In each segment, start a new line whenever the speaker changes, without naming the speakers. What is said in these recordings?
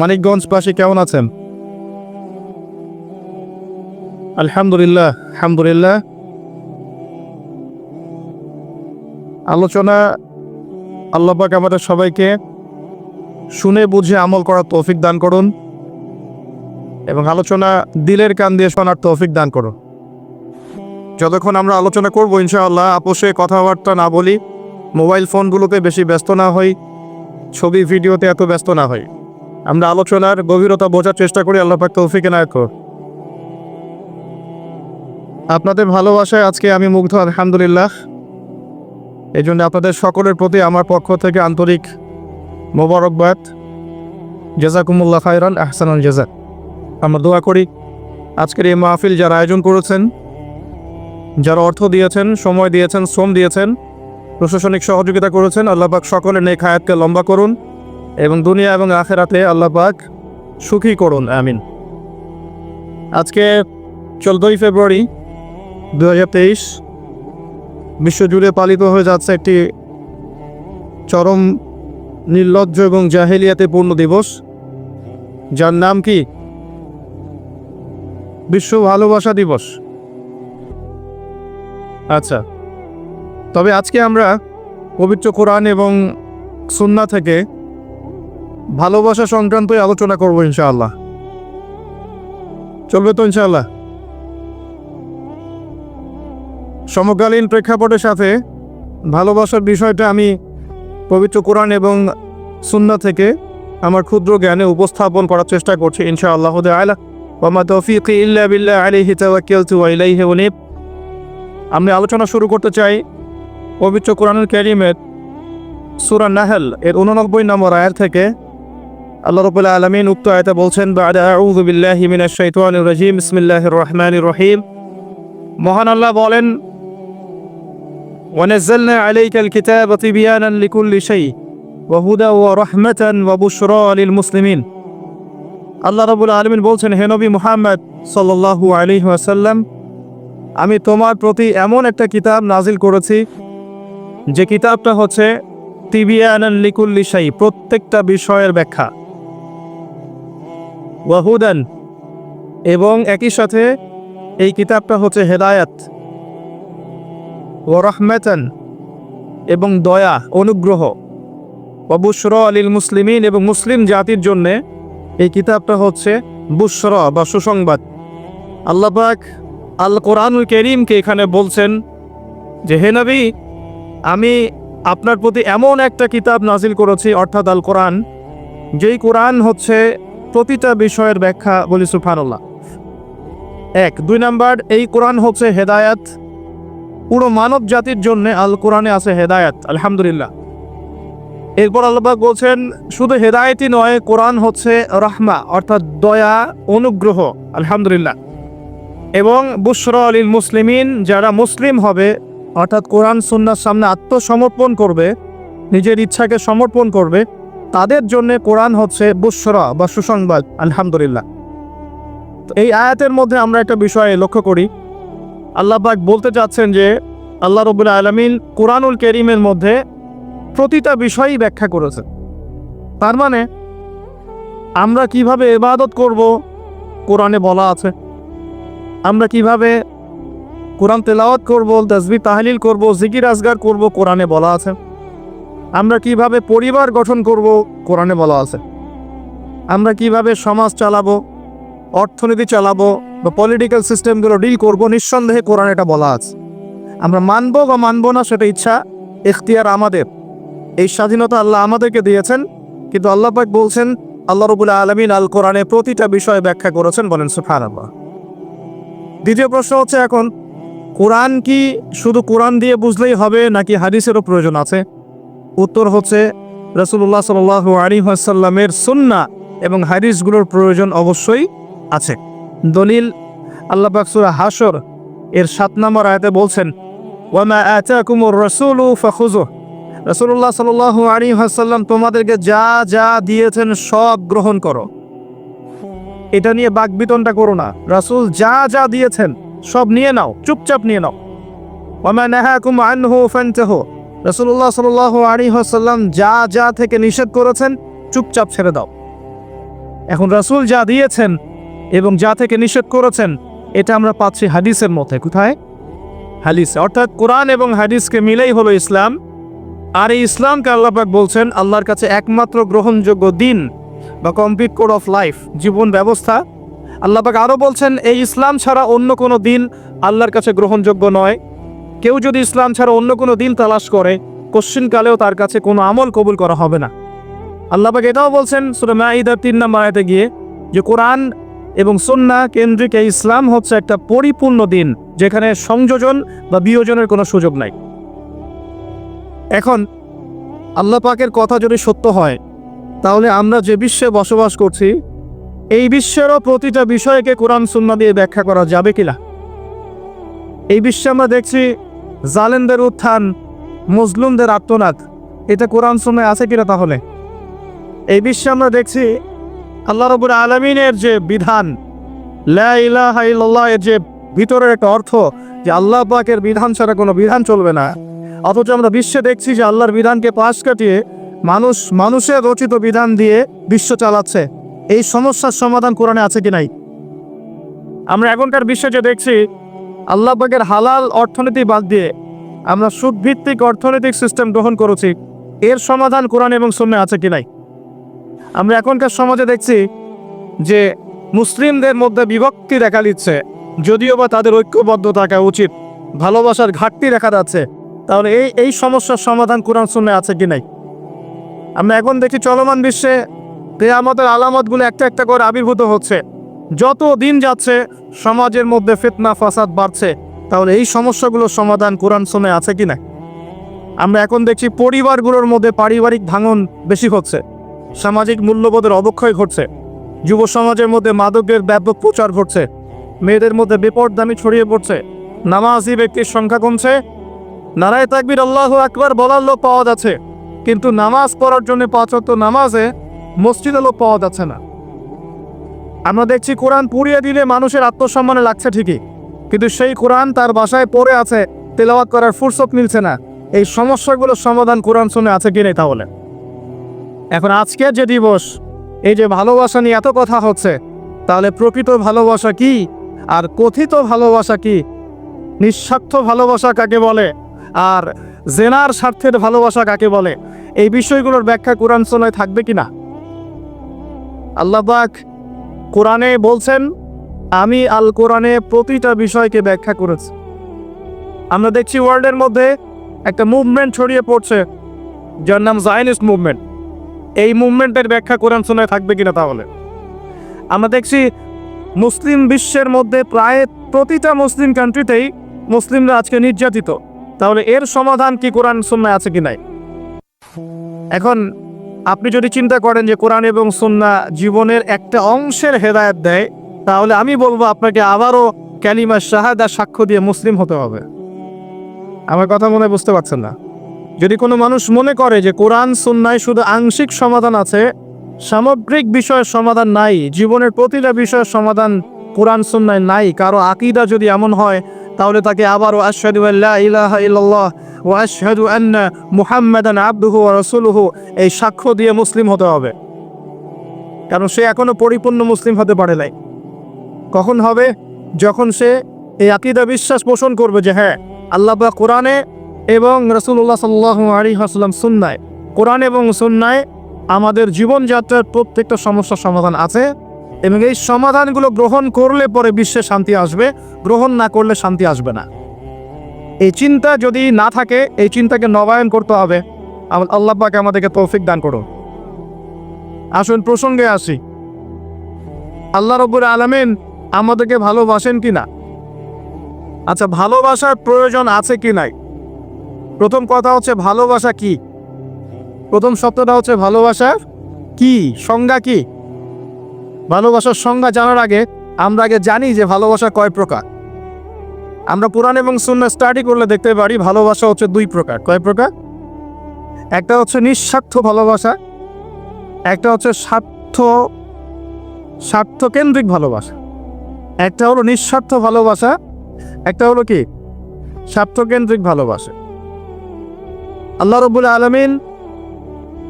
মানিকগঞ্জবাসী কেমন আছেন? আলহামদুলিল্লাহ আলহামদুলিল্লাহ। আলোচনা আল্লাপাক আমাদের সবাইকে শুনে বুঝে আমল করার তৌফিক দান করুন এবং আলোচনা দিলের কান দিয়ে শোনার তৌফিক দান করুন। যতক্ষণ আমরা আলোচনা করব ইনশাআল্লাহ, আপোষে কথাবার্তা না বলি, মোবাইল ফোনগুলোতে বেশি ব্যস্ত না হই, ছবি, ভিডিওতে এত ব্যস্ত না হই। আমরা আলোচনার গভীরতা বোঝার চেষ্টা করি, আল্লাহ পাক তৌফিক করুন। আপনাদের ভালোবাসায় আজকে আমি মুগ্ধ, আলহামদুলিল্লাহ। এই জন্য আপনাদের সকলের প্রতি আমার পক্ষ থেকে আন্তরিক মোবারকবাদ। জেজাকুমুল্লাহ খায়রান, আহসানুল জেজা আমরা দোয়া করি, আজকের এই মাহফিল যারা আয়োজন করেছেন, যারা অর্থ দিয়েছেন, সময় দিয়েছেন, শ্রম দিয়েছেন, প্রশাসনিক সহযোগিতা করেছেন, আল্লাহ পাক সকলের নেক হায়াতকে লম্বা করুন। এবং দুনিয়া এবং আখেরাতে আল্লাহ পাক সুখী করুন, আমিন। আজকে চোদ্দোই ফেব্রুয়ারি দু হাজার তেইশ, বিশ্বজুড়ে পালিত হয়ে যাচ্ছে একটি চরম, নির্লজ্জ এবং জাহেলিয়াতে পূর্ণ দিবস, যার নাম কি? বিশ্ব ভালোবাসা দিবস। আচ্ছা তবে আজকে আমরা পবিত্র কোরআন এবং সুন্না থেকে ভালোবাসা সংক্রান্তই আলোচনা করব ইনশাআল্লাহ। চলবে তো ইনশাআল্লাহ? সমকালীন প্রেক্ষাপটের সাথে ভালোবাসার বিষয়টা আমি পবিত্র কোরআন এবং সুন্না থেকে আমার ক্ষুদ্র জ্ঞানে উপস্থাপন করার চেষ্টা করছি ইনশাআল্লাহ ইল্লা আমি আলোচনা শুরু করতে চাই পবিত্র কোরআনুল কারীমের সূরা নাহল এর 89 নম্বর আয়াত থেকে। আল্লাহ রাব্বুল আলামিন উক্ত আয়াতে বলছেন বাদা আউযু বিল্লাহি মিনাশ শাইতানির রাজিম বিসমিল্লাহির রহমানির রহিম মহান আল্লাহ বলেন ونزلنا عليك الكتاب تبيانا لكل شيء وهدى ورحمة وبشرى للمسلمين আল্লাহ রাবুল আলমিন বলছেন হে নবী মুহাম্মদ সাল্লাল্লাহু আলাইহি ওয়াসাল্লাম আমি তোমার প্রতি এমন একটা কিতাব নাজিল করেছি যে কিতাবটা হচ্ছে তিবিয়ানান লিকুল্লি শাই প্রত্যেকটা বিষয়ের ব্যাখ্যা ওয়াহুদান। এবং একই সাথে এই কিতাবটা হচ্ছে হেদায়াত। ও রহমেতান। এবং দয়া, অনুগ্রহ। অবুসর আলীল মুসলিমিন। এবং মুসলিম জাতির জন্যে এই কিতাবটা হচ্ছে বুসর বা সুসংবাদ। আল্লাপাক আল কোরআনুল করিমকে এখানে বলছেন যে, হে নবী, আমি আপনার প্রতি এমন একটা কিতাব নাজিল করেছি, অর্থাৎ আল কোরআন যেই কোরআন হচ্ছে প্রতিটা বিষয়ের ব্যাখ্যা বলি সুফানুল্লাহ এক, দুই নাম্বার, এই কোরআন হচ্ছে হেদায়াত। পুরো মানব জাতির জন্য আল কোরআনে আছে হেদায়াত, আলহামদুলিল্লাহ। এরপর আল্লাহবাক বলছেন, শুধু হেদায়তই নয়, কোরআন হচ্ছে রাহমা, অর্থাৎ দয়া, অনুগ্রহ, আলহামদুলিল্লাহ। এবং বুসর আলীল মুসলিমিন, যারা মুসলিম হবে, অর্থাৎ কোরআন, সুন্নার সামনে আত্মসমর্পণ করবে, নিজের ইচ্ছাকে সমর্পণ করবে তাদের জন্য কোরআন হচ্ছে বুসরা বা সুসংবাদ, আলহামদুলিল্লাহ। এই আয়াতের মধ্যে আমরা একটা বিষয়ে লক্ষ্য করি। আল্লাহ পাক বলতে চাচ্ছেন যে, আল্লাহ রবুল্লা আলমিন কোরআনুল কেরিমের মধ্যে প্রতিটা বিষয়ই ব্যাখ্যা করেছে তার মানে আমরা কীভাবে ইবাদত করব, কোরআনে বলা আছে। আমরা কীভাবে কোরআন তেলাওয়াত করব তসবি তাহলিল করব, জিকির আজগার করব, কোরআনে বলা আছে। আমরা কীভাবে পরিবার গঠন করব, কোরআনে বলা আছে। আমরা কীভাবে সমাজ চালাবো, অর্থনীতি চালাবো বা পলিটিক্যাল সিস্টেমগুলো ডিল করব, নিঃসন্দেহে কোরআন এটা বলা আছে। আমরা মানবো বা মানবো না, সেটা ইচ্ছা এখতিয়ার আমাদের। এই স্বাধীনতা আল্লাহ আমাদেরকে দিয়েছেন, কিন্তু আল্লাহ পাক বলছেন, আল্লাহ রবুল্লা আলমিন আল কোরআনে প্রতিটা বিষয় ব্যাখ্যা করেছেন, বলেন সুফান আল্লাহ দ্বিতীয় প্রশ্ন হচ্ছে এখন, কোরআন কি শুধু কোরআন দিয়ে বুঝলেই হবে, নাকি হাদিসেরও প্রয়োজন আছে? উত্তর হচ্ছে রসুল্লাহ সাল আলী আসাল্লামের সুন্না এবং হারিসগুলোর প্রয়োজন অবশ্যই আছে। দলিল আল্লাহ বাকসুরা হাসর এর সাত নম্বর আয়াতে বলছেন, ওয়ামা আতাকুমুর রাসূলু ফাখুযুহ। রাসূলুল্লাহ সাল্লাল্লাহু আলাইহি ওয়াসাল্লাম তোমাদেরকে যা যা দিয়েছেন সব গ্রহণ করো। এটা নিয়ে বাকবিতনটা করো না। রাসূল যা যা দিয়েছেন সব নিয়ে নাও, চুপচাপ নিয়ে নাও। ওয়ামা নাহাকুম আনহু ফান্তাহু। রাসূলুল্লাহ সাল্লাল্লাহু আলাইহি ওয়াসাল্লাম যা যা থেকে নিষেধ করেছেন, চুপচাপ ছেড়ে দাও। এখন রাসূল যা দিয়েছেন এবং যা থেকে নিষেধ করেছেন, এটা আমরা পাচ্ছি হাদিসের মধ্যে। কোথায়? হাদিস। অর্থাৎ কোরআন এবং হাদিসকে মিলেই হলো ইসলাম। আর এই ইসলামকে আল্লাপাক বলছেন, আল্লাহর কাছে একমাত্র গ্রহণযোগ্য দিন বা কমপ্লিট কোড অফ লাইফ জীবন ব্যবস্থা। আল্লাপাক আরও বলছেন, এই ইসলাম ছাড়া অন্য কোনো দিন আল্লাহর কাছে গ্রহণযোগ্য নয়। কেউ যদি ইসলাম ছাড়া অন্য কোনো দিন তালাশ করে, কোশ্চিনকালেও তার কাছে কোনো আমল কবুল করা হবে না। আল্লাপাক এটাও বলছেন সুরমা ঈদার তিন নম্বর আয়াতে গিয়ে যে কোরআন এবং সন্না কেন্দ্রিক এই ইসলাম হচ্ছে একটা পরিপূর্ণ দিন, যেখানে সংযোজন বা বিয়োজনের কোনো সুযোগ নাই। এখন আল্লাহ পাকের কথা যদি সত্য হয়, তাহলে আমরা যে বিশ্বে বসবাস করছি, এই বিশ্বেরও প্রতিটা বিষয়কে কোরআন সুন্না দিয়ে ব্যাখ্যা করা যাবে কিনা? এই বিশ্বে আমরা দেখছি জালেনদের উত্থান মজলুমদের আত্মনাদ এটা কোরআন সুন্নায় আছে কিনা তাহলে? এই বিশ্বে আমরা দেখছি আল্লাহ রবুর আলমিনের যে বিধান এর যে ভিতরের একটা অর্থ যে আল্লাহ পাকের বিধান ছাড়া কোনো বিধান চলবে না। অথচ আমরা বিশ্বে দেখছি যে আল্লাহর বিধানকে পাশ কাটিয়ে মানুষ, মানুষের রচিত বিধান দিয়ে বিশ্ব চালাচ্ছে। এই সমস্যার সমাধান কোরআনে আছে কি নাই? আমরা এখনকার বিশ্বে যে দেখছি আল্লাহ পাকের হালাল অর্থনীতি বাদ দিয়ে আমরা সুদভিত্তিক অর্থনৈতিক সিস্টেম গ্রহণ করেছি। এর সমাধান কোরআন এবং সন্ন্যায় আছে কি নাই? আমরা এখনকার সমাজে দেখছি যে মুসলিমদের মধ্যে বিভক্তি দেখা দিচ্ছে। যদিও বা তাদের ঐক্যবদ্ধ থাকা উচিত, ভালোবাসার ঘাটতি দেখা যাচ্ছে। তাহলে এই এই সমস্যার সমাধান কোরআন শুনে আছে কি নাই? আমরা এখন দেখি চলমান বিশ্বে কেয়ামতের আলামতগুলো একটা একটা করে আবির্ভূত হচ্ছে। যত দিন যাচ্ছে, সমাজের মধ্যে ফিতনা, ফাসাদ বাড়ছে, তাহলে এই সমস্যাগুলোর সমাধান কোরআন শুনে আছে কি না? আমরা এখন দেখছি পরিবারগুলোর মধ্যে পারিবারিক ভাঙন বেশি হচ্ছে, সামাজিক মূল্যবোধের অবক্ষয় ঘটছে, যুব সমাজের মধ্যে মাদকের ব্যাপক প্রচার ঘটছে, মেয়েদের মধ্যে বিপদদামি ছড়িয়ে পড়ছে, নামাজি ব্যক্তির সংখ্যা কমছে, নারায় তাকবির আল্লাহ আকবার বলার লোক পাওয়া যাচ্ছে, কিন্তু নামাজ পড়ার জন্য পাঁচত্ব নামাজে মসজিদে লোক পাওয়া যাচ্ছে না। আমরা দেখছি কোরআন পুড়িয়ে দিলে মানুষের আত্মসম্মানে লাগছে ঠিকই। কিন্তু সেই কোরআন তার বাসায় পড়ে আছে, তেলাওয়াত করার ফুরসত মিলছে না। এই সমস্যাগুলোর সমাধান কোরআন শুনে আছে কি নেই তাহলে? এখন আজকের যে দিবস, এই যে ভালোবাসা নিয়ে এত কথা হচ্ছে, তাহলে প্রকৃত ভালোবাসা কি? আর কথিত ভালোবাসা কি? নিঃস্বার্থ ভালোবাসা কাকে বলে? আর জেনার স্বার্থের ভালোবাসা কাকে বলে? এই বিষয়গুলোর ব্যাখ্যা কোরআন সোনায় থাকবে কি না আল্লাহবাক কোরআনে বলছেন, আমি আল কোরআনে প্রতিটা বিষয়কে ব্যাখ্যা করেছি। আমরা দেখছি ওয়ার্ল্ডের মধ্যে একটা মুভমেন্ট ছড়িয়ে পড়ছে, যার নাম জায়নিস্ট মুভমেন্ট। এই মুভমেন্টের ব্যাখ্যা কোরআন শোনায় থাকবে কিনা তাহলে? আমরা দেখছি মুসলিম বিশ্বের মধ্যে প্রায় প্রতিটা মুসলিম কান্ট্রিতেই মুসলিমরা আজকে নির্যাতিত। তাহলে এর সমাধান কি কোরআন সুন্নায় আছে কি নাই? এখন আপনি যদি চিন্তা করেন যে কোরআন এবং সুন্না জীবনের একটা অংশের হেদায়ত দেয়, তাহলে আমি বলব আপনাকে আবারও ক্যালিমা শাহাদা সাক্ষ্য দিয়ে মুসলিম হতে হবে। আমার কথা মনে বুঝতে পারছেন না। যদি কোনো মানুষ মনে করে যে কোরআন, সুন্নায় শুধু আংশিক সমাধান আছে, সামগ্রিক বিষয়ের সমাধান নাই, জীবনের প্রতিটা বিষয়ের সমাধান কোরআন, সুন্নায় নাই, কারও আকিদা যদি এমন হয় তাহলে তাকে আবার আবারও আশহাদু আল্লাহ ইলাহা ইল্লাল্লাহ ও আশহাদু আন্না মুহাম্মাদান আবদুহু ওয়া রাসূলুহু এই সাক্ষ্য দিয়ে মুসলিম হতে হবে। কারণ সে এখনও পরিপূর্ণ মুসলিম হতে পারে নাই। কখন হবে? যখন সে এই আকিদা বিশ্বাস পোষণ করবে যে হ্যাঁ আল্লাহ বা কোরআনে এবং রসুল্লাহ সাল্লাহ আলী হাসলাম সুন্নায়, কোরআন এবং সুন্নায় আমাদের জীবনযাত্রার প্রত্যেকটা সমস্যার সমাধান আছে। এবং এই সমাধানগুলো গ্রহণ করলে পরে বিশ্বে শান্তি আসবে, গ্রহণ না করলে শান্তি আসবে না। এই চিন্তা যদি না থাকে, এই চিন্তাকে নবায়ন করতে হবে। আল্লাহ পাকে আমাদেরকে তৌফিক দান করুন। আসুন, প্রসঙ্গে আসি। আল্লাহ রব্বুর আলমিন আমাদেরকে ভালোবাসেন কি না আচ্ছা ভালোবাসার প্রয়োজন আছে কি নাই? প্রথম কথা হচ্ছে, ভালোবাসা কি? প্রথম শব্দটা হচ্ছে ভালোবাসার কি? সংজ্ঞা কি? ভালোবাসার সংজ্ঞা জানার আগে আমরা আগে জানি যে ভালোবাসা কয় প্রকার। আমরা পুরাণ এবং শূন্য স্টাডি করলে দেখতে পারি ভালোবাসা হচ্ছে দুই প্রকার। কয় প্রকার? একটা হচ্ছে নিঃস্বার্থ ভালোবাসা, একটা হচ্ছে স্বার্থ, স্বার্থকেন্দ্রিক ভালোবাসা। একটা হলো নিঃস্বার্থ ভালোবাসা, একটা হলো কি? স্বার্থকেন্দ্রিক ভালোবাসা। আল্লাহ রবুল আলমিন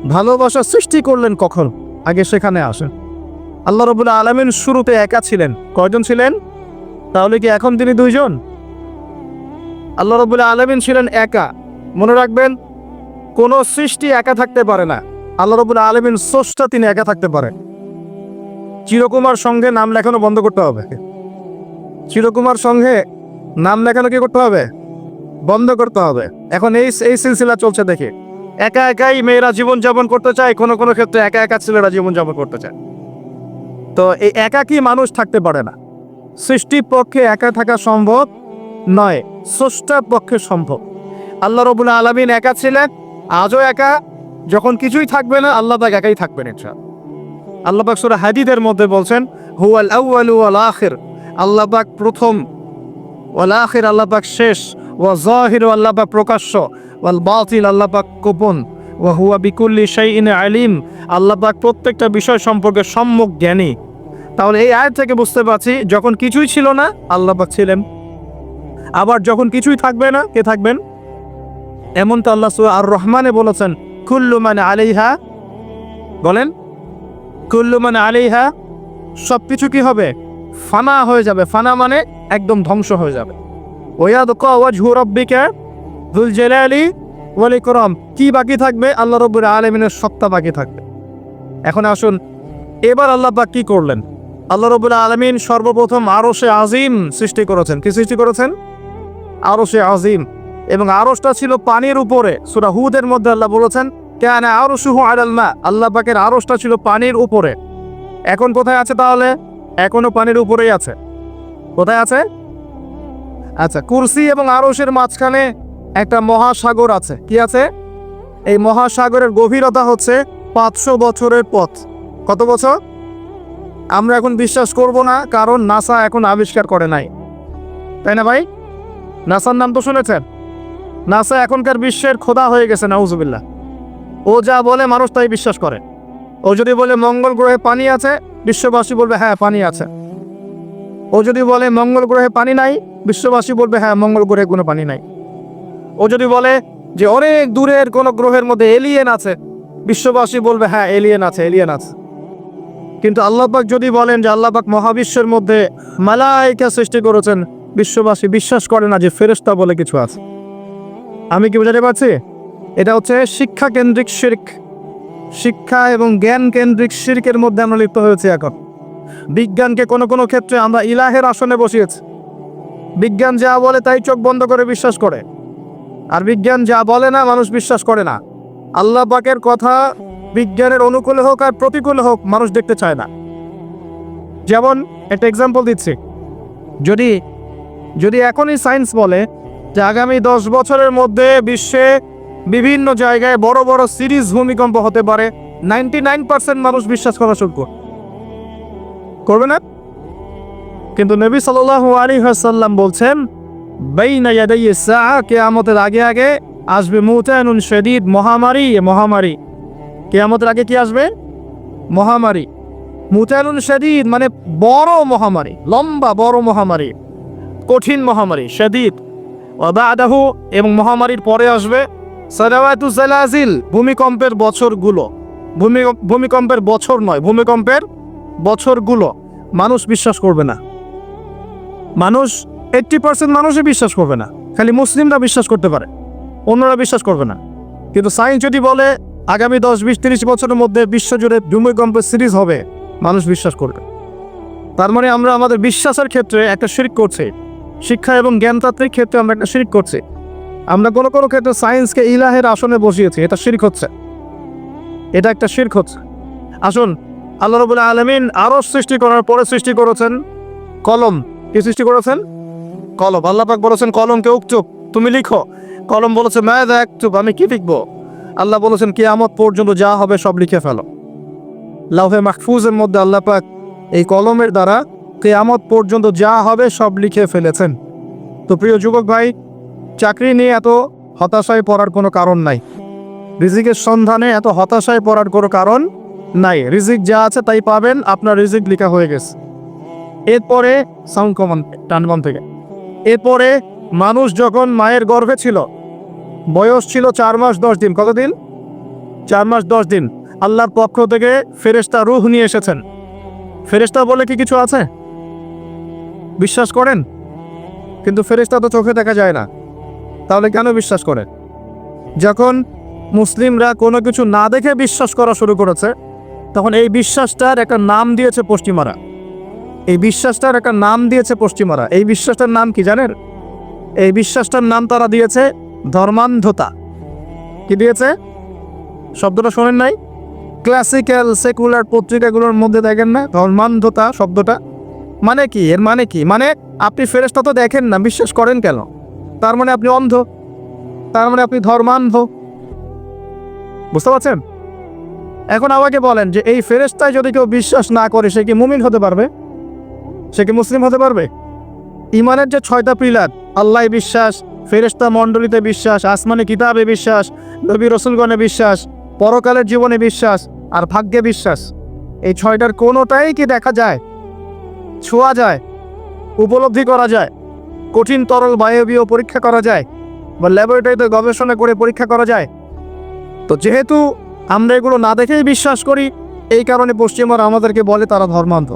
ভালোবাসা সৃষ্টি করলেন কখন? আগে সেখানে আসেন। আল্লাহ রবুল্লা আলমিন শুরুতে একা ছিলেন। কয়জন ছিলেন? তাহলে কি এখন তিনি দুইজন? আল্লাহ রবুল্লা আলমিন ছিলেন একা। মনে রাখবেন, কোনো সৃষ্টি একা থাকতে পারে না। আল্লাহ রবুল্লা আলমিন স্রষ্টা, তিনি একা থাকতে পারেন। চিরকুমার সঙ্গে নাম লেখানো বন্ধ করতে হবে। চিরকুমার সঙ্গে নাম লেখানো কি করতে হবে? বন্ধ করতে হবে। এখন এই এই সিলসিলা চলছে দেখে। একা একাই মেয়েরা জীবন যাপন করতে চায়, কোনো কোনো ক্ষেত্রে একা একা ছেলেরা জীবন যাপন করতে চায়। তো এই একাকী মানুষ থাকতে পারে না। সৃষ্টির পক্ষে একা থাকা সম্ভব নয়, স্রষ্টার পক্ষে সম্ভব। আল্লাহ রবুল্লা আলমিন একা ছিলেন, আজও একা, যখন কিছুই থাকবে না, আল্লাহ পাক একাই থাকবেন ইনশা আল্লাহ পাক সুরা হাদিদের মধ্যে বলছেন, হুয়াল আউয়াল ওয়াল আখির। আল্লাহ পাক প্রথম, ওয়াল আখির আল্লাহ পাক শেষ ওয়া জাহির আল্লাহ পাক প্রকাশ্য, ওয়াল বাতিল আল্লাহ পাক গোপন। ওয়া হুয়া বিকুল্লি শাইইন আলিম। আল্লাহ পাক প্রত্যেকটা বিষয় সম্পর্কে সম্যক জ্ঞানী। তাহলে এই আয়াত থেকে বুঝতে পারছি, যখন কিছুই ছিল না, আল্লাহ পাক ছিলেন। আবার যখন কিছুই থাকবে না, কে থাকবেন? এমন তো আল্লাহ আর রহমানে বলেছেন, কুল্লু মানে আলিহা বলেন, কুল্লু মানে আলিহা সব কিছু কি হবে? ফানা হয়ে যাবে। ফানা মানে একদম ধ্বংস হয়ে যাবে। ওয়াদ কওয়াজহু রব্বিকা দুল জালালি ওয়াল ইকরাম কি বাকি থাকবে? আল্লাহ রব্বুল আলামিনের সত্তা বাকি থাকবে। এখন আসুন, এবার আল্লাহ পাক কি করলেন? আল্লাহ রব্বুল আলামিন সর্বপ্রথম আরও সে আজিম সৃষ্টি করেছেন। কি সৃষ্টি করেছেন? আরও সে আজিম। এবং আরশটা ছিল পানির উপরে। সুরা হুদের মধ্যে আল্লাহ বলেছেন, কেন আরশুহু আলাল মা। আল্লাহ পাকের আরশটা ছিল পানির উপরে। এখন কোথায় আছে তাহলে? এখনও পানির উপরেই আছে। কোথায় আছে? আচ্ছা কুরসি এবং আরশের মাঝখানে একটা মহাসাগর আছে। কি আছে? এই মহাসাগরের গভীরতা হচ্ছে পাঁচশো বছরের পথ। কত বছর? আমরা এখন বিশ্বাস করব না, কারণ নাসা এখন আবিষ্কার করে নাই। তাই না ভাই? নাসার নাম তো শুনেছেন? নাসা এখনকার বিশ্বের খোদা হয়ে গেছে, নাউজুবিল্লাহ। ও যা বলে মানুষ তাই বিশ্বাস করে। ও যদি বলে মঙ্গল গ্রহে পানি আছে, বিশ্ববাসী বলবে হ্যাঁ পানি আছে। ও যদি বলে মঙ্গল গ্রহে পানি নাই, বিশ্ববাসী বলবে হ্যাঁ মঙ্গল গ্রহে কোনো পানি নাই। ও যদি বলে যে অনেক দূরের কোনো গ্রহের মধ্যে এলিয়েন আছে, বিশ্ববাসী বলবে হ্যাঁ এলিয়েন আছে এলিয়েন আছে। কিন্তু আল্লাহবাক যদি বলেন যে আল্লাহবাক মহাবিশ্বের মধ্যে মালাইকা সৃষ্টি করেছেন, বিশ্ববাসী বিশ্বাস করে না যে ফেরেশতা বলে কিছু আছে। আমি কি বোঝাতে পারছি? এটা হচ্ছে শিক্ষা কেন্দ্রিক শির্ক। শিক্ষা এবং জ্ঞান কেন্দ্রিক শির্কের মধ্যে আমরা লিপ্ত হয়েছি এখন। বিজ্ঞানকে কোনো কোনো ক্ষেত্রে আমরা ইলাহের আসনে বসিয়েছি। বিজ্ঞান যা বলে তাই চোখ বন্ধ করে বিশ্বাস করে। আর বিজ্ঞান যা বলে না, মানুষ বিশ্বাস করে না। আল্লাহ পাকের কথা বিজ্ঞানের অনুকূলে হোক আর প্রতিকূলে হোক, মানুষ দেখতে চায় না। যেমন একটা এক্সাম্পল দিচ্ছি। যদি যদি এখনই সায়েন্স বলে যে আগামী দশ বছরের মধ্যে বিশ্বে বিভিন্ন জায়গায় বড় বড় সিরিজ ভূমিকম্প হতে পারে নাইনটি নাইন পার্সেন্ট মানুষ বিশ্বাস করা শুরু করবে। না? কিন্তু নবী সাল্লাল্লাহু আলাইহি ওয়াসাল্লাম বলছেন কিয়ামতের আগে আগে আসবে মুতানুন শাদীদ মহামারী মহামারী। কেয়ামতের আগে কি আসবে? মহামারী। মুতানুন শাদীদ মানে বড় মহামারী, লম্বা বড় মহামারী, কঠিন মহামারী, শাদীদ। ওয়াদাহু এবং মহামারীর পরে আসবে জালাজিল, ভূমিকম্পের বছরগুলো। ভূমি, ভূমিকম্পের বছর নয়, ভূমিকম্পের বছরগুলো। মানুষ বিশ্বাস করবে না। মানুষ এইট্টি পার্সেন্ট মানুষই বিশ্বাস করবে না। খালি মুসলিমরা বিশ্বাস করতে পারে। অন্যরা বিশ্বাস করবে না। কিন্তু সায়েন্স যদি বলে, আগামী দশ, বিশ, তিরিশ বছরের মধ্যে বিশ্বজুড়ে ভূমিকম্পের সিরিজ হবে, মানুষ বিশ্বাস করবে। তার মানে আমরা আমাদের বিশ্বাসের ক্ষেত্রে একটা শিরিক করছি। শিক্ষা এবং জ্ঞানতাত্ত্বিক ক্ষেত্রে আমরা একটা শিরিক করছি। আমরা কোনো কোনো ক্ষেত্রে সায়েন্সকে ইলাহের আসনে বসিয়েছি, এটা শিরিক হচ্ছে। এটা একটা শির্ক হচ্ছে। আসুন, আল্লাহ রবুল্লাহ আলমিন আরও সৃষ্টি করার পরে সৃষ্টি করেছেন কলম। কি সৃষ্টি করেছেন? কলম আল্লাহ পাক বলেছেন, কলমকে উকচুপ তুমি লিখো, কলম বলেছে, ম্যাদ এক চুপ আমি কি লিখব? আল্লাহ বলেছেন, কিয়ামত পর্যন্ত যা হবে সব লিখে ফেলো। লাউহে মাহফুজের মধ্যে আল্লাহ পাক এই কলমের দ্বারা কেয়ামত পর্যন্ত যা হবে সব লিখে ফেলেছেন। তো প্রিয় যুবক ভাই, চাকরি নিয়ে এত হতাশায় পড়ার কোনো কারণ নাই। রিজিকের সন্ধানে এত হতাশায় পড়ার কোনো কারণ নাই। রিজিক যা আছে তাই পাবেন, আপনার রিজিক লেখা হয়ে গেছে। এরপরে সাউন্ড কমান টানবাম থেকে। এরপরে মানুষ যখন মায়ের গর্ভে ছিল, বয়স ছিল চার মাস দশ দিন। কতদিন? চার মাস দশ দিন। আল্লাহর পক্ষ থেকে ফেরেশতা রুহ নিয়ে এসেছেন। ফেরেস্তা বলে কি কিছু আছে? বিশ্বাস করেন? কিন্তু ফেরেস্তা তো চোখে দেখা যায় না। তাহলে কেন বিশ্বাস করেন যখন মুসলিমরা কোনো কিছু না দেখে বিশ্বাস করা শুরু করেছে, তখন এই বিশ্বাসটার একটা নাম দিয়েছে পশ্চিমারা। এই বিশ্বাসটার একটা নাম দিয়েছে পশ্চিমারা। এই বিশ্বাসটার নাম কি জানেন? এই বিশ্বাসটার নাম তারা দিয়েছে ধর্মান্ধতা। কি দিয়েছে? শব্দটা শোনেন নাই? ক্লাসিক্যাল সেকুলার পত্রিকাগুলোর মধ্যে দেখেন না? ধর্মান্ধতা শব্দটা। মানে কি? এর মানে কি? মানে আপনি ফেরেস্তা তো দেখেন না, বিশ্বাস করেন কেন? তার মানে আপনি অন্ধ। তার মানে আপনি ধর্মান্ধ। বুঝতে পারছেন? এখন আমাকে বলেন যে এই ফেরেস্তায় যদি কেউ বিশ্বাস না করে, সে কি মুমিন হতে পারবে? সে কি মুসলিম হতে পারবে? ইমানের যে ছয়টা পিলার আল্লাহ বিশ্বাস ফেরেস্তা মণ্ডলীতে বিশ্বাস, আসমানি কিতাবে বিশ্বাস, নবী রসুলগণে বিশ্বাস, পরকালের জীবনে বিশ্বাস আর ভাগ্যে বিশ্বাস, এই ছয়টার কোনোটাই কি দেখা যায়? ছোঁয়া যায়, উপলব্ধি করা যায়, কঠিন তরল বায়বীয় পরীক্ষা করা যায় বা ল্যাবরেটরিতে গবেষণা করে পরীক্ষা করা যায়। তো যেহেতু আমরা এগুলো না দেখেই বিশ্বাস করি, এই কারণে পশ্চিমবঙ্গ আমাদেরকে বলে তারা ধর্মান্ধ।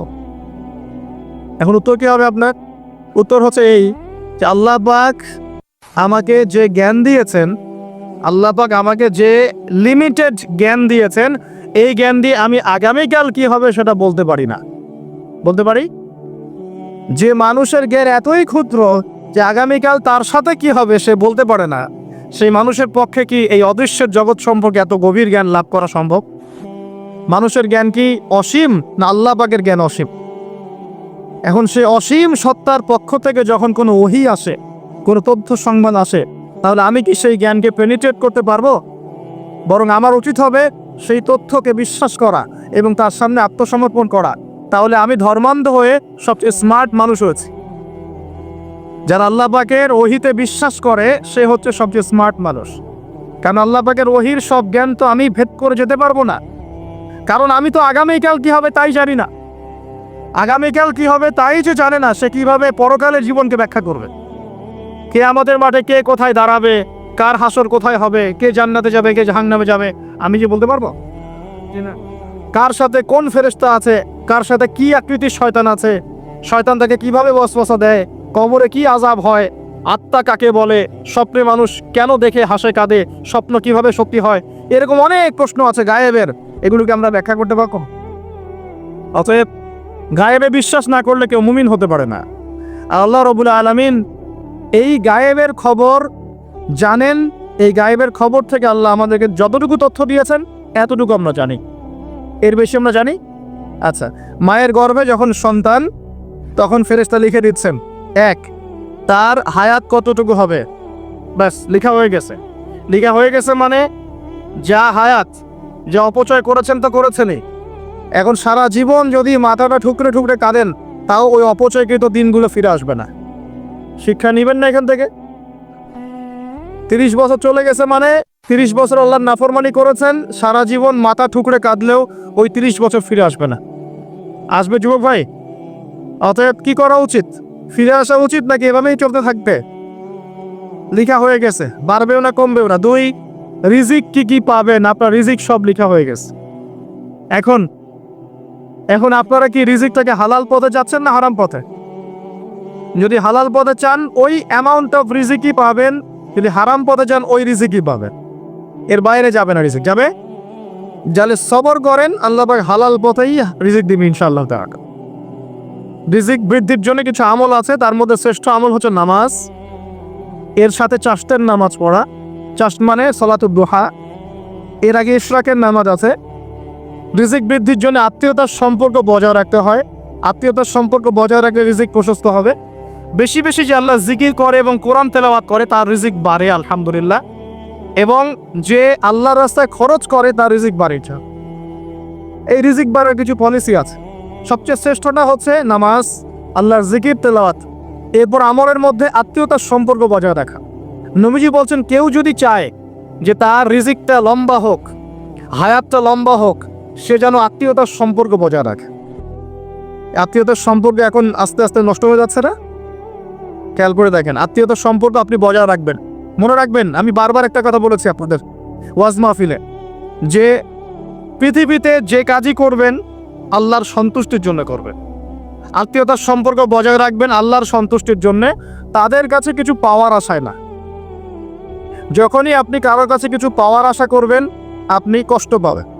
এখন উত্তর কী হবে আপনার? উত্তর হচ্ছে এই যে আল্লাহ পাক আমাকে যে জ্ঞান দিয়েছেন, আল্লাহ পাক আমাকে যে লিমিটেড জ্ঞান দিয়েছেন, এই জ্ঞান দিয়ে আমি আগামীকাল কি হবে সেটা বলতে পারি না। বলতে পারি? যে মানুষের জ্ঞান এতই ক্ষুদ্র যে আগামীকাল তার সাথে কি হবে সে বলতে পারে না। সেই মানুষের পক্ষে কি এই অদৃশ্যের জগৎ সম্পর্কে এত গভীর জ্ঞান লাভ করা সম্ভব? মানুষের জ্ঞান কি অসীম না আল্লাহ পাকের জ্ঞান অসীম? এখন সে অসীম সত্তার পক্ষ থেকে যখন কোনো ওহি আসে, কোনো তথ্য সংবাদ আসে, তাহলে আমি কি সেই জ্ঞানকে পেনিট্রেট করতে পারব? বরং আমার উচিত হবে সেই তথ্যকে বিশ্বাস করা এবং তার সামনে আত্মসমর্পণ করা। তাহলে আমি ধর্মান্ধ হয়ে সবচেয়ে স্মার্ট মানুষ হয়েছি। যারা আল্লাহ পাকের ওহিতে বিশ্বাস করে, সে হচ্ছে সবচেয়ে স্মার্ট মানুষ। কারণ আল্লাহ পাকের ওহির সব জ্ঞান তো আমি ভেদ করে যেতে পারব না। কারণ আমি তো আগামীকাল কি হবে তাই জানি না। আগামীকাল কি হবে তাই যে জানে না সে কীভাবে পরকালের জীবনকে ব্যাখ্যা করবে। কে আমাদের মাঠে কে কোথায় দাঁড়াবে, কার হাসর কোথায় হবে, কে জান্নাতে যাবে, কে জাহান্নামে যাবে, আমি যে বলতে পারব? কার সাথে কোন ফেরেস্তা আছে, কার সাথে কি আকৃতির শয়তান আছে, শয়তান তাকে কীভাবে বসবসা দেয়, কবরে কি আজাব হয়, আত্মা কাকে বলে, স্বপ্নে মানুষ কেন দেখে হাসে কাঁদে, স্বপ্ন কীভাবে সত্যি হয়, এরকম অনেক প্রশ্ন আছে গায়েবের, এগুলোকে আমরা ব্যাখ্যা করতে পারব। অতএব গায়েবে বিশ্বাস না করলে কেউ মুমিন হতে পারে না। আল্লাহ রবুল আলমিন এই গায়েবের খবর জানেন, এই গায়েবের খবর থেকে আল্লাহ আমাদেরকে যতটুকু তথ্য দিয়েছেন, এতটুকু আমরা জানি। এর বেশি আমরা জানি? আচ্ছা মায়ের গর্ভে যখন সন্তান, তখন ফেরেস্তা লিখে দিচ্ছেন, এক, তার হায়াত কতটুকু হবে? ব্যাস, লেখা হয়ে গেছে। লেখা হয়ে গেছে মানে যা হায়াত, যা অপচয় করেছেন তা করেছেনই। এখন সারা জীবন যদি মাথাটা ঠুকরে ঠুকরে কাঁদেন, তাও ওই অপচয়কৃত দিনগুলো ফিরে আসবে না। শিক্ষা নেবেন না এখান থেকে। তিরিশ বছর চলে গেছে মানে তিরিশ বছর আল্লাহর নাফরমানি করেছেন, সারা জীবন মাথা ঠুকরে কাঁদলেও ওই তিরিশ বছর ফিরে আসবে না। আসবে যুবক ভাই? অতএব কি করা উচিত? ফিরে আসা উচিত নাকি এভাবেই চলতে থাকবে লিখা হয়ে গেছে। বাড়বেও না, কমবেও না। দুই, রিজিক কি কি পাবেন? আপনার রিজিক সব লিখা হয়ে গেছে। এখন এখন আপনারা কি রিজিকটাকে হালাল পথে যাচ্ছেন না হারাম পথে? যদি হালাল পথে চান, ওই অ্যামাউন্ট অফ রিজিকই পাবেন। যদি হারাম পথে যান, ওই রিজিকই পাবেন। এর বাইরে যাবে না রিজিক। যাবে? যালে সবর করেন, আল্লাহ হালাল পথেই রিজিক দিবে ইনশাআল্লাহ তাআলা। রিজিক বৃদ্ধির জন্য কিছু আমল আছে, তার মধ্যে শ্রেষ্ঠ আমল হচ্ছে নামাজ। এর সাথে চাষতের নামাজ পড়া। চাষ মানে সলাতুদ দোহা। এর আগে ইশরাকের নামাজ আছে। রিজিক বৃদ্ধির জন্য আত্মীয়তার সম্পর্ক বজায় রাখতে হয়। আত্মীয়তার সম্পর্ক বজায় রাখলে রিজিক প্রশস্ত হবে। বেশি বেশি যে আল্লাহ জিকির করে এবং কোরআন তেলাওয়াত করে, তার রিজিক বাড়ে, আলহামদুলিল্লাহ। এবং যে আল্লাহর রাস্তায় খরচ করে, তার রিজিক বাড়ে এই রিজিক বাড়ার কিছু পলিসি আছে। সবচেয়ে শ্রেষ্ঠটা হচ্ছে নামাজ, আল্লাহর জিকির, তেলাওয়াত। এরপর আমলের মধ্যে আত্মীয়তার সম্পর্ক বজায় রাখা। নবীজি বলছেন, কেউ যদি চায় যে তার রিজিকটা লম্বা হোক, হায়াতটা লম্বা হোক সে যেন আত্মীয়তার সম্পর্ক বজায় রাখে। আত্মীয়তার সম্পর্ক এখন আস্তে আস্তে নষ্ট হয়ে যাচ্ছে না? খেয়াল করে দেখেন, আত্মীয়তার সম্পর্ক আপনি বজায় রাখবেন। মনে রাখবেন, আমি বারবার একটা কথা বলেছি আপনাদের ওয়াজ মাহফিলে, যে পৃথিবীতে যে কাজই করবেন, আল্লাহর সন্তুষ্টির জন্য করবেন। আত্মীয়তার সম্পর্ক বজায় রাখবেন, আল্লাহর সন্তুষ্টির জন্য। তাদের কাছে কিছু পাওয়ার আশায় না। যখনই আপনি কারোর কাছে কিছু পাওয়ার আশা করবেন, আপনি কষ্ট পাবেন।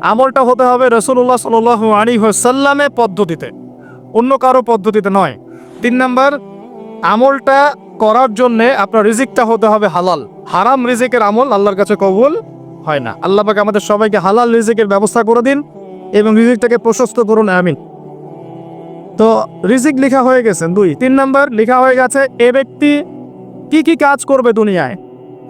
আমলটা হতে হবে রসুল্লাহ সাল আলী সাল্লামের পদ্ধতিতে। অন্য কারও পদ্ধতিতে নয়। তিন নাম্বার, আমলটা করার জন্য আপনার রিজিকটা হতে হবে হালাল। হারাম রিজিকের আমল আল্লাহর কাছে কবুল হয় না। আল্লাহ পাক আমাদের সবাইকে হালাল রিজিকের ব্যবস্থা করে দিন এবং রিজিকটাকে প্রশস্ত করুন, আমিন। তো রিজিক লেখা হয়ে গেছেন দুই। তিন নাম্বার, লেখা হয়ে গেছে, এ ব্যক্তি কি কি কাজ করবে দুনিয়ায়?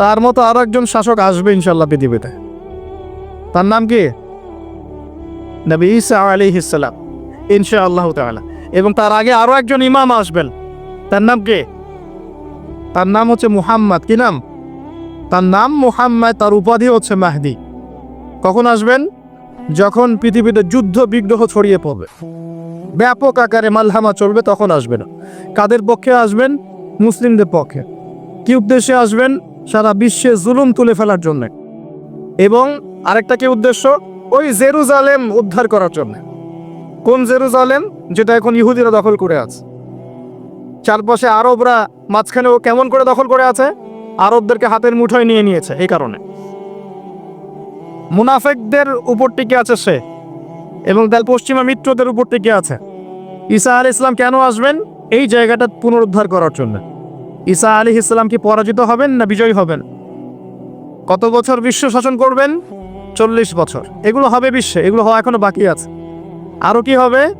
তার মতো আরও একজন শাসক আসবে ইনশাল্লাহ পৃথিবীতে। তার নাম কি? নবী ইসা আলী ইসালাম ইনশা আল্লাহ এবং তার আগে আরও একজন ইমাম আসবেন। তার নাম কে? তার নাম হচ্ছে মুহাম্মদ। কি নাম? তার নাম মুহাম্মদ, তার উপাধি হচ্ছে মাহদি। কখন আসবেন? যখন পৃথিবীতে যুদ্ধ বিগ্রহ ছড়িয়ে পড়বে। ব্যাপক আকারে মালহামা চলবে, তখন আসবেন। কাদের পক্ষে আসবেন? মুসলিমদের পক্ষে। কি উদ্দেশ্যে আসবেন? সারা বিশ্বে জুলুম তুলে ফেলার জন্য। এবং আরেকটা কি উদ্দেশ্য? ওই জেরুজালেম উদ্ধার করার জন্য। কোন জেরুজালেম? যেটা এখন ইহুদিরা দখল করে আছে। চারপাশে আরবরা মাঝখানে ও কেমন করে দখল করে আছে? আরবদেরকে হাতের মুঠোয় নিয়ে নিয়েছে এই কারণে। মুনাফেকদের উপর টিকে আছে সে এবং দেল পশ্চিমা মিত্রদের উপর টিকে আছে। ঈসা আল ইসলাম কেন আসবেন? এই জায়গাটা পুনরুদ্ধার করার জন্য। ঈসা আলী ইসলাম কি পরাজিত হবেন না বিজয়ী হবেন? কত বছর বিশ্ব শাসন করবেন? চল্লিশ বছর। এগুলো হবে বিশ্বে, এগুলো হওয়া এখনও বাকি আছে। আরও কি হবে?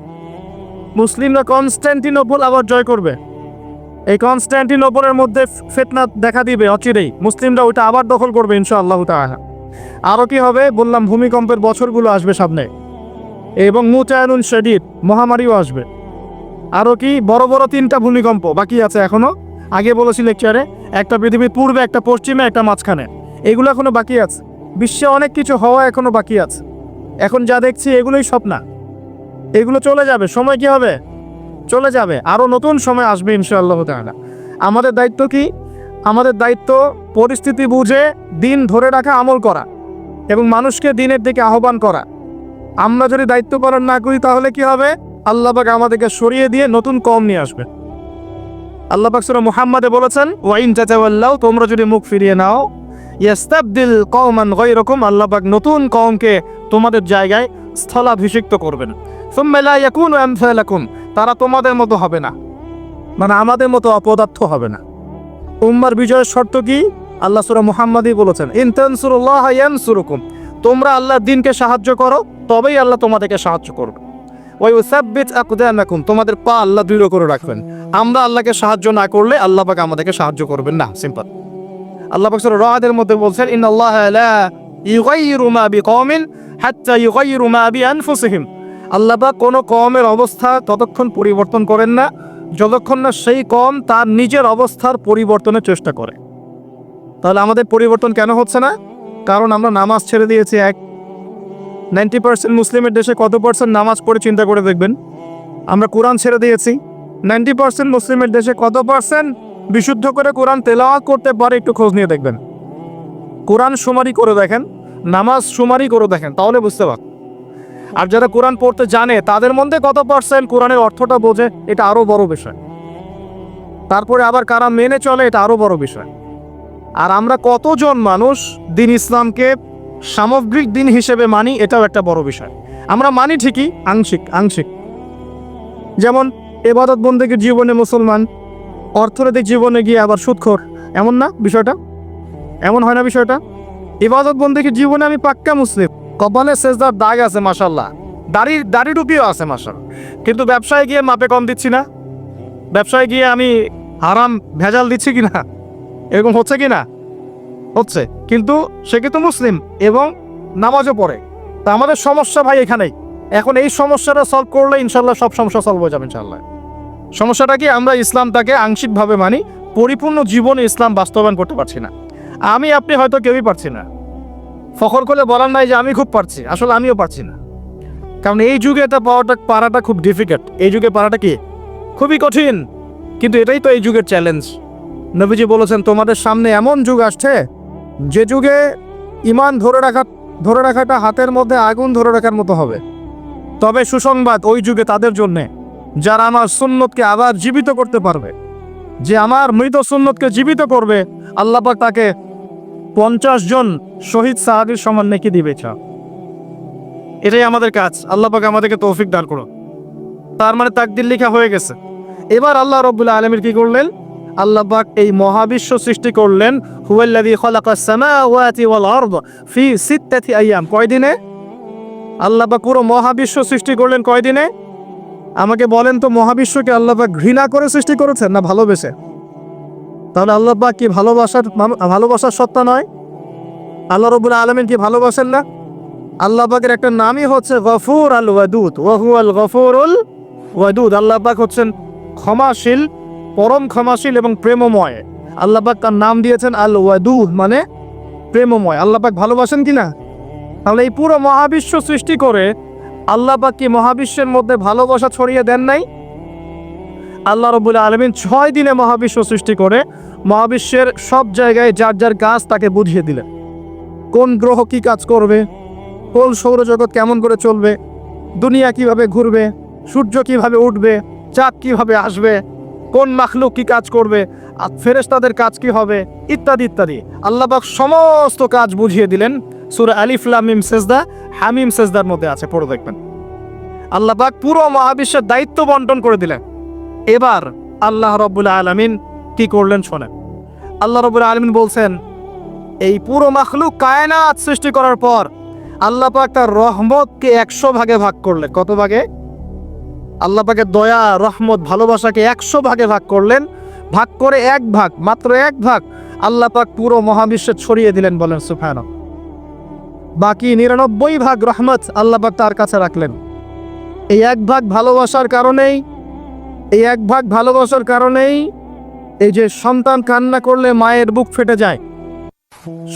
মুসলিমরা কনস্ট্যান্টিনোপল আবার জয় করবে। এই কনস্ট্যান্টিনোপলের মধ্যে ফেতনা দেখা দিবে অচিরেই। মুসলিমরা ওইটা আবার দখল করবে ইনশাআল্লাহ তাআলা। আরও কি হবে? বললাম, ভূমিকম্পের বছরগুলো আসবে সামনে। এবং মুচায়নুন শরীর মহামারীও আসবে। আরও কি? বড় বড় তিনটা ভূমিকম্প বাকি আছে এখনও। আগে বলেছি লেকচারে একটা পৃথিবীর পূর্বে, একটা পশ্চিমে, একটা মাঝখানে। এগুলো এখনও বাকি আছে। বিশ্বে অনেক কিছু হওয়া এখনও বাকি আছে। এখন যা দেখছি, এগুলোই স্বপ্না। এগুলো চলে যাবে। সময় কি হবে? চলে যাবে। আরও নতুন সময় আসবে, ইনশাআল্লাহ তাআলা। আমাদের দায়িত্ব কি? আমাদের দায়িত্ব পরিস্থিতি বুঝে, দিন ধরে রাখা, আমল করা এবং মানুষকে দিনের দিকে আহ্বান করা। আমরা যদি দায়িত্ব পালন না করি, তাহলে কি হবে? আল্লাহ আমাদেরকে সরিয়ে দিয়ে নতুন কম নিয়ে আসবে আল্লাহ পাক সূরা মুহাম্মাদে বলেছেন, ওয়াইন তাতাওয়াল্লাও তোমরা যদি মুখ ফিরিয়ে নাও, ইয়াস্তাবদিল কওমান গায়রাকুম, আল্লাহ পাক নতুন কওমকে তোমাদের জায়গায় স্থলাভিষিক্ত করবেন। সুম্মা লা ইয়াকুনু আমসালাকুম, তারা তোমাদের মতো হবে না। মানে আমাদের মতো অপদার্থ হবে না। উম্মার বিজয়ের শর্ত কি? আল্লাহ সূরা মুহাম্মাদই বলেছেন, ইন তানসুরুল্লাহ ইয়ানসুরুকুম, তোমরা আল্লাহর দিনকে সাহায্য করো, তবেই আল্লাহ তোমাদেরকে সাহায্য করবে। ওই তোমাদের পা আল্লাহ দৃঢ় করে রাখবেন। আমরা আল্লাহকে সাহায্য না করলে আল্লাহ পাক আমাদেরকে সাহায্য করবেন না, সিম্পল। আল্লাহ পাক সূরা রাদের মধ্যে বলছেন লা বিআনফুসিহিম। আল্লাহ পাক কোনো কওমের অবস্থা ততক্ষণ পরিবর্তন করেন না, যতক্ষণ না সেই কম তার নিজের অবস্থার পরিবর্তনের চেষ্টা করে। তাহলে আমাদের পরিবর্তন কেন হচ্ছে না? কারণ আমরা নামাজ ছেড়ে দিয়েছি এক নাইনটি পার্সেন্ট মুসলিমের দেশে কত পার্সেন্ট নামাজ পড়ে চিন্তা করে দেখবেন? আমরা কোরআন ছেড়ে দিয়েছি। নাইনটি পার্সেন্ট মুসলিমের দেশে কত পার্সেন্ট বিশুদ্ধ করে কোরআন তেলাওয়াত করতে পারে একটু খোঁজ নিয়ে দেখবেন। কোরআন সুমারি করে দেখেন, নামাজ সুমারি করে দেখেন, তাহলে বুঝতে পার আর যারা কোরআন পড়তে জানে, তাদের মধ্যে কত পার্সেন্ট কোরআনের অর্থটা বোঝে, এটা আরও বড় বিষয়। তারপরে আবার কারা মেনে চলে, এটা আরও বড় বিষয়। আর আমরা কতজন মানুষ দিন ইসলামকে সামগ্রিক দিন হিসেবে মানি এটাও একটা বড় বিষয়। আমরা মানি ঠিকই, আংশিক আংশিক। যেমন, এবাদত বন্দীকে জীবনে মুসলমান, অর্থনৈতিক জীবনে গিয়ে আবার সুদখোর, এমন না বিষয়টা? এমন হয় না বিষয়টা? ইবাদত বন্দীকে জীবনে আমি পাক্কা মুসলিম। কপালে শেষদার দাগ আছে মাসাল্লাহ দাড়ি দাড়ি টুপিও আছে মাসাল কিন্তু ব্যবসায় গিয়ে মাপে কম দিচ্ছি না? ব্যবসায় গিয়ে আমি হারাম, ভেজাল দিচ্ছি কি না এরকম হচ্ছে কি না হচ্ছে। কিন্তু সে কিন্তু মুসলিম এবং নামাজও পড়ে। তা আমাদের সমস্যা ভাই এখানেই। এখন এই সমস্যাটা সলভ করলে ইনশাল্লাহ সব সমস্যা সলভ হয়ে যাবে ইনশাল্লাহ সমস্যাটা কি? আমরা ইসলামটাকে আংশিকভাবে মানি, পরিপূর্ণ জীবনে ইসলাম বাস্তবায়ন করতে পারছি না। আমি, আপনি হয়তো কেউই পারছি না। ফখর করে বলার নাই যে আমি খুব পারছি, আসলে আমিও পারছি না। কারণ এই যুগে এটা পাওয়াটা, পারাটা খুব ডিফিকাল্ট এই যুগে পারাটা কি? খুবই কঠিন। কিন্তু এটাই তো এই যুগের চ্যালেঞ্জ নবীজি বলেছেন, তোমাদের সামনে এমন যুগ আসছে যে যুগে ইমান ধরে রাখা, ধরে রাখাটা হাতের মধ্যে আগুন ধরে রাখার মতো হবে। তবে সুসংবাদ ওই যুগে তাদের জন্যে, যারা আমার সুন্নতকে আবার জীবিত করতে পারবে। যে আমার মৃত সুন্নতকে জীবিত করবে আল্লাপাক তাকে পঞ্চাশ জন শহীদ সাহাবির সমান নেকি দিবে চা এটাই আমাদের কাজ। আল্লাপাক আমাদেরকে তৌফিক দান করো তার মানে তাকদির লেখা হয়ে গেছে। এবার আল্লাহ রব্বুল্লাহ আলমীর কি করলেন? আল্লাহ পাক এই মহাবিশ্ব সৃষ্টি করলেন, হুয়াল্লাযী খালাকাস সামাওয়াতি ওয়াল আরদ ফি সিত্তাতি আইয়াম। কয় দিনে? পুরো মহাবিশ্ব সৃষ্টি করলেন কয়দিনে আমাকে বলেন তো, মহাবিশ্বকে আল্লাহ পাক ঘৃণা করে সৃষ্টি করেছেন না ভালোবেসে? তাহলে আল্লাহ পাক কি ভালোবাসার ভালোবাসার সত্তা নয়? আল্লাহ রবুল আলমিন কি ভালোবাসেন না? আল্লাহ পাকের একটা নামই হচ্ছে গফুর আল ওয়াদুদ ওয়াহু আল গফুরুল ওয়াদুদ আল্লাহ পাক হচ্ছেন ক্ষমাশীল পরম ক্ষমাশীল এবং প্রেমময়। আল্লাহ পাক তার নাম দিয়েছেন আল ওয়াদুদ মানে প্রেমময়। আল্লাহ পাক ভালোবাসেন কি না? তাহলে এই পুরো মহাবিশ্ব সৃষ্টি করে আল্লাহ পাক কি মহাবিশ্বের মধ্যে ভালোবাসা ছড়িয়ে দেন নাই? আল্লাহ রবুল আলমিন ছয় দিনে মহাবিশ্ব সৃষ্টি করে মহাবিশ্বের সব জায়গায় যার যার কাজ তাকে বুঝিয়ে দিলেন। কোন গ্রহ কি কাজ করবে? কোন সৌরজগৎ কেমন করে চলবে? দুনিয়া কীভাবে ঘুরবে? সূর্য কীভাবে উঠবে? চাঁদ কীভাবে আসবে? কোন মাখলুক কি কাজ করবে? আর ফেরেশতাদের কাজ কি হবে? ইত্যাদি ইত্যাদি। আল্লাহবাক সমস্ত কাজ বুঝিয়ে দিলেন। সুরা আলিফলাম মিম, সেজদা, হামিম, সেজদার মধ্যে আছে, পড়ে দেখবেন। আল্লাহবাক পুরো মহাবিশ্বের দায়িত্ব বন্টন করে দিলেন। এবার আল্লাহ রব্বুল্লাহ আলমিন কি করলেন শোনেন। আল্লাহ রব্বুল্লাহ আলমিন বলছেন, এই পুরো মাখলুক কায়নাত সৃষ্টি করার পর আল্লাহ পাক তার রহমতকে একশো ভাগে ভাগ করলেন। কত ভাগে? আল্লাহ পাকের দয়া, রহমত, ভালোবাসাকে একশো ভাগে ভাগ করলেন। ভাগ করে এক ভাগ, মাত্র এক ভাগ আল্লাহ পাক পুরো মহাবিশ্বে ছড়িয়ে দিলেন বলেন সুফান বাকি নিরানব্বই ভাগ রহমত আল্লাহ পাক তার কাছে রাখলেন। এই এক ভাগ ভালোবাসার কারণেই, এই এক ভাগ ভালোবাসার কারণেই এই যে সন্তান কান্না করলে মায়ের বুক ফেটে যায়,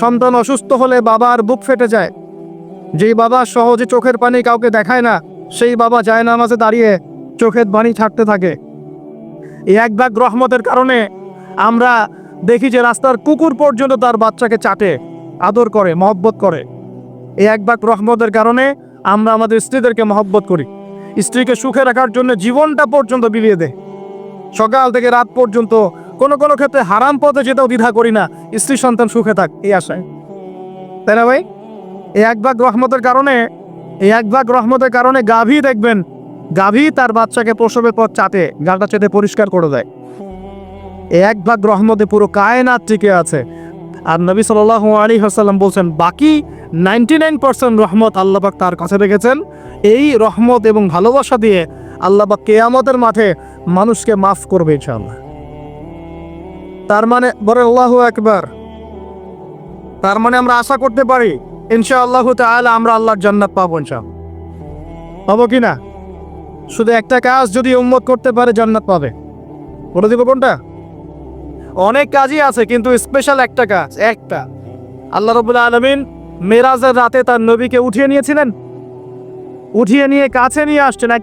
সন্তান অসুস্থ হলে বাবার বুক ফেটে যায়, যেই বাবা সহজে চোখের পানি কাউকে দেখায় না, সেই বাবা যায় না নামাজে দাঁড়িয়ে চোখের পানি ছাড়তে থাকে। এই এক ভাগ রহমতের কারণে আমরা দেখি যে রাস্তার কুকুর পর্যন্ত তার বাচ্চাকে চাটে, আদর করে, মহব্বত করে। এই এক ভাগ রহমতের কারণে আমরা আমাদের স্ত্রীদেরকে মহব্বত করি। স্ত্রীকে সুখে রাখার জন্য জীবনটা পর্যন্ত বিলিয়ে দেয়। সকাল থেকে রাত পর্যন্ত কোনো কোনো ক্ষেত্রে হারাম পথে যেতেও দ্বিধা করি না, স্ত্রী সন্তান সুখে থাক, এই আশায়। তাই না ভাই? এই এক ভাগ রহমতের কারণে, এই এক ভাগ রহমতের কারণে গাভী দেখবেন গাভী তার বাচ্চাকে প্রসবের পর চাটে গালটা চেটে পরিষ্কার করে দেয়। এক ভাগ রহমতে পুরো কায়নাত টিকে আছে। আর নবী সাল আলী হাসাল্লাম বলছেন, বাকি নাইনটি নাইন পার্সেন্ট রহমত আল্লাপাক তার কাছে রেখেছেন। এই রহমত এবং ভালোবাসা দিয়ে আল্লাপাক কেয়ামতের মাঠে মানুষকে মাফ করবে ইনশাআল্লাহ। তার মানে বলে আল্লাহ একবার তার মানে আমরা আশা করতে পারি, ইনশাআল্লাহ তাহলে আমরা আল্লাহর জান্নাত পাবো ইনশাআল্লাহ। পাবো কি না? শুধু একটা কাজ যদি উম্মত করতে পারে, জান্নাত পাবে। বলে দিব কোনটা? অনেক কাজই আছে, কিন্তু স্পেশাল একটা কাজ, একটা। আল্লাহ রবুল্লা আলমিন মেরাজের রাতে তার নবীকে উঠিয়ে নিয়েছিলেন। উঠিয়ে নিয়ে কাছে নিয়ে আসছেন, এক